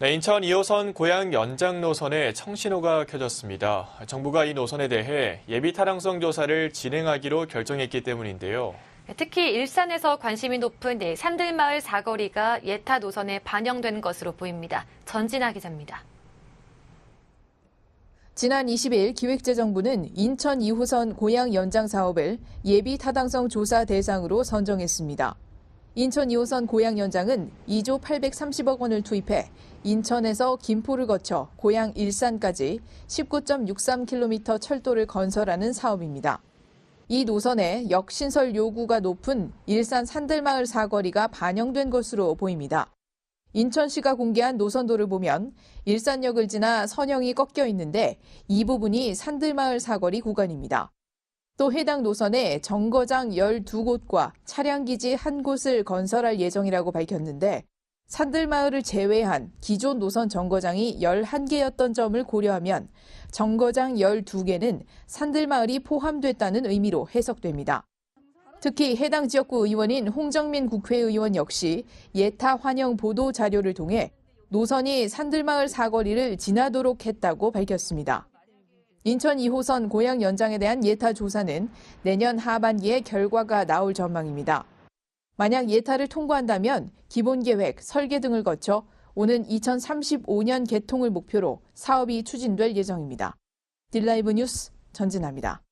네, 인천 2호선 고양 연장 노선에 청신호가 켜졌습니다. 정부가 이 노선에 대해 예비 타당성 조사를 진행하기로 결정했기 때문인데요. 특히 일산에서 관심이 높은 네, 산들마을 사거리가 예타 노선에 반영된 것으로 보입니다. 전진아 기자입니다. 지난 20일 기획재정부는 인천 2호선 고양 연장 사업을 예비 타당성 조사 대상으로 선정했습니다. 인천 2호선 고양 연장은 2조 830억 원을 투입해 인천에서 김포를 거쳐 고양 일산까지 19.63km 철도를 건설하는 사업입니다. 이 노선에 역신설 요구가 높은 일산 산들마을 사거리가 반영된 것으로 보입니다. 인천시가 공개한 노선도를 보면 일산역을 지나 선형이 꺾여 있는데 이 부분이 산들마을 사거리 구간입니다. 또 해당 노선에 정거장 12곳과 차량기지 한 곳을 건설할 예정이라고 밝혔는데 산들마을을 제외한 기존 노선 정거장이 11개였던 점을 고려하면 정거장 12개는 산들마을이 포함됐다는 의미로 해석됩니다. 특히 해당 지역구 의원인 홍정민 국회의원 역시 예타 환영 보도 자료를 통해 노선이 산들마을 사거리를 지나도록 했다고 밝혔습니다. 인천 2호선 고양 연장에 대한 예타 조사는 내년 하반기에 결과가 나올 전망입니다. 만약 예타를 통과한다면 기본 계획, 설계 등을 거쳐 오는 2035년 개통을 목표로 사업이 추진될 예정입니다. 딜라이브 뉴스 전진합니다.